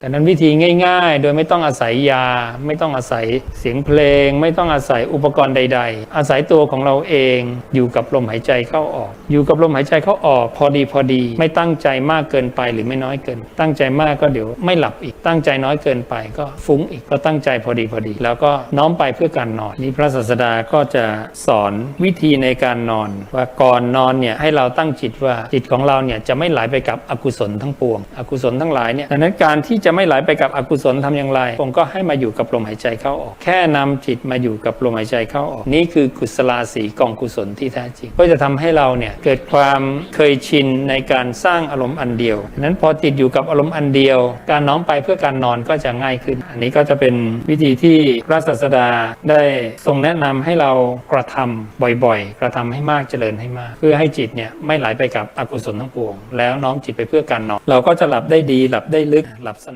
แต่นั้นวิธีง่ายๆ โดยไม่ต้องอาศัยยา ไม่ต้องอาศัยเสียงเพลง ไม่ต้องอาศัยอุปกรณ์ใด ๆ อาศัยตัวของเราเองอยู่กับลมหายใจเข้าออก อยู่กับลมหายใจเข้าออก พอดีพอดี ไม่ตั้งใจมากเกินไปหรือไม่น้อยเกิน ตั้งใจมากก็เดี๋ยวไม่หลับอีกตั้งใจน้อยเกินไปก็ฟุ้งอีกก็ตั้งใจพอดีพอดี แล้วก็น้อมไปเพื่อการนอนนี่พระศาสดาก็จะสอนวิธีในการนอน ว่าก่อนนอนเนี่ยให้เราตั้งจิตว่าจิตของเราเนี่ยจะไม่ไหลไปกับอกุศลทั้งปวง อกุศลทั้งหลายเนี่ยดังนั้นการที่จะไม่ไหลไปกับอกุศลทำอย่างไรผมก็ให้มาอยู่กับลมหายใจเข้าออก แค่นำจิตมาอยู่กับลมหายใจเข้าออก นี่คือกุศลาสีกองกุศลที่แท้จริง ก็จะทำให้เราเนี่ยเกิดความเคยชินในการสร้างอารมณ์อันเดียวนั้นพอจิตอยู่กับอารมณ์อันเดียว การน้อมไปเพื่อการนอนก็จะง่ายขึ้น อันนี้ก็จะเป็นวิธีที่พระศาสดาได้ทรงแนะนำให้เรากระทำบ่อยๆ กระทำให้มากเจริญให้มาก เพื่อให้จิตเนี่ยไม่ไหลไปกับอกุศลทั้งปวง แล้วน้อมจิตไปเพื่อการนอน เราก็จะหลับได้ดีหลับได้ลึกหลับสนิท